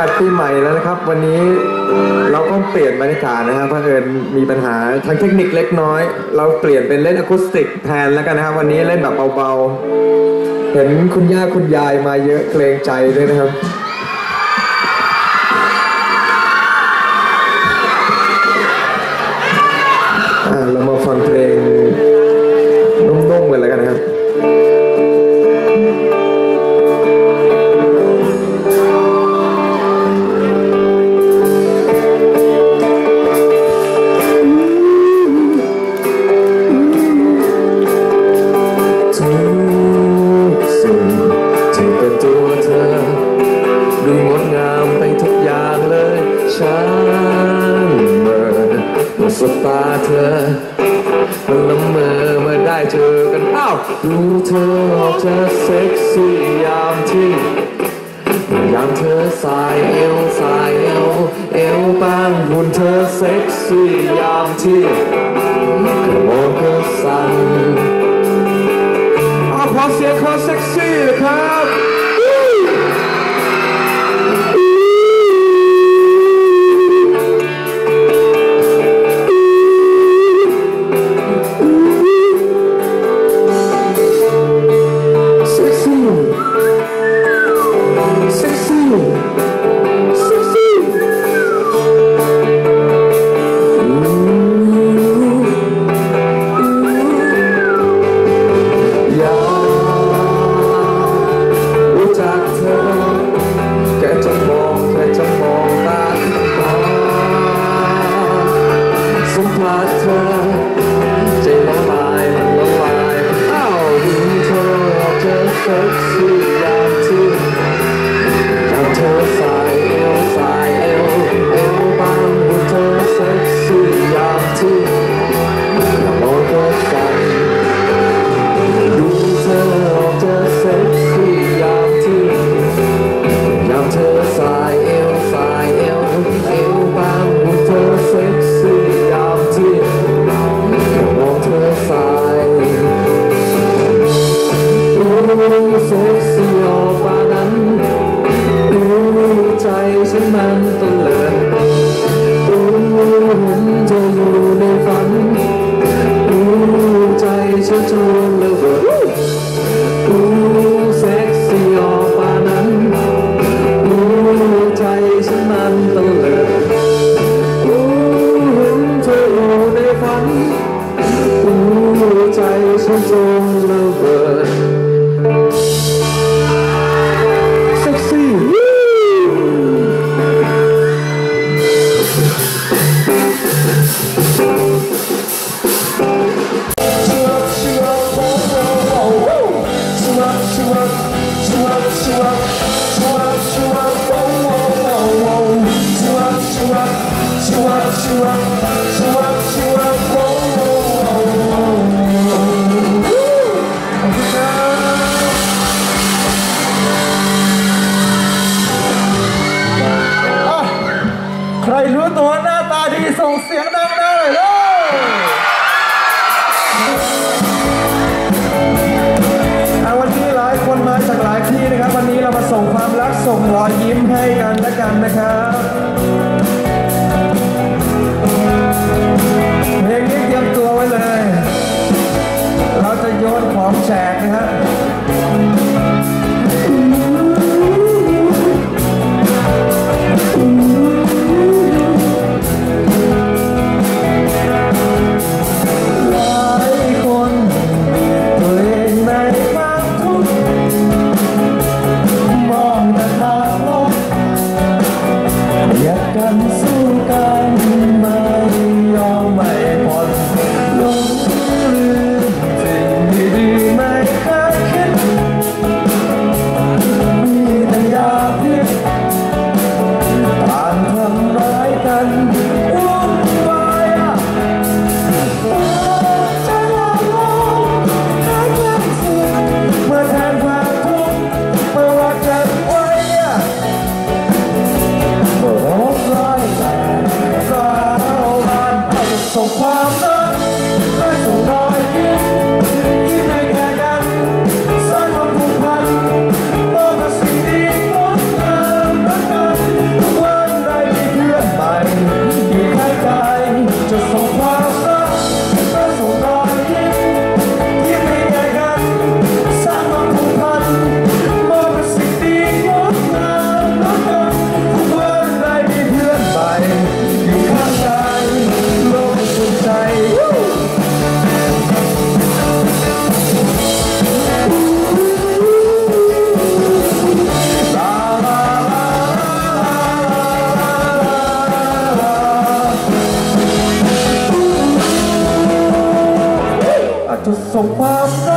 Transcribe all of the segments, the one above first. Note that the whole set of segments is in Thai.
กาศปีใหม่แล้วนะครับ วันนี้เราก็เปลี่ยนบรรยากาศนะครับเพราะเอิญมีปัญหาทางเทคนิคเล็กน้อย เราเปลี่ยนเป็นเล่นอะคูสติกแทนแล้วกันนะครับ วันนี้เล่นแบบเบาๆ เห็นคุณย่าคุณยายมาเยอะเกรงใจด้วยนะครับ อกันอ้าวดูเธอออกจะเซ็กซี่ยามที่ยามเธอสายเอวสายเอวเอวบางหุ่นเธอเซ็กซี่ยามที่กระโปรงก็สั่นอาขอเสียงคอเซ็กซี่เลยครับ ความรักส่งรอยยิ้มให้กันและกันนะครับเพลงนี้เตรียมตัวไว้เลย เราจะโยนของแจกนะฮะ ของความ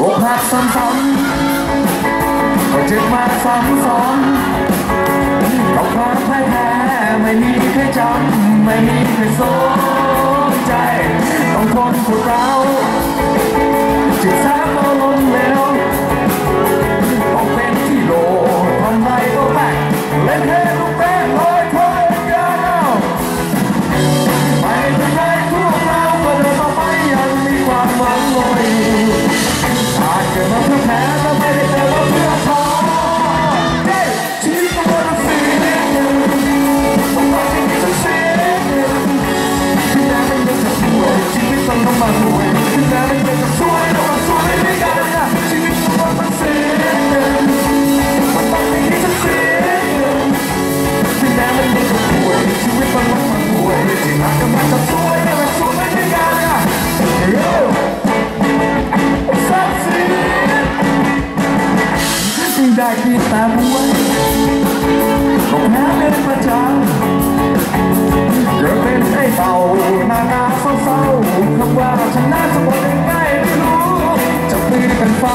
อกหักซ้ำๆก็เจ็บมาซ้ำๆกับความแพ้ไม่มีใครจำไม่มีใครสน Thank you.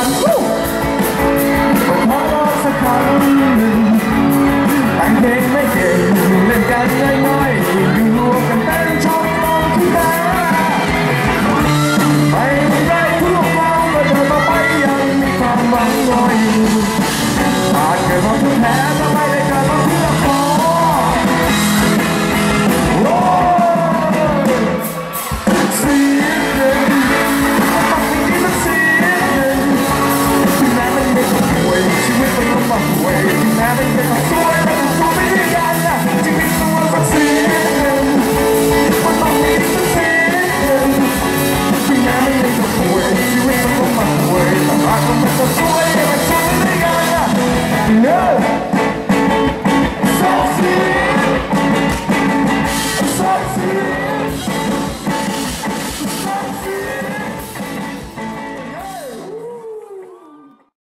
I can't make it,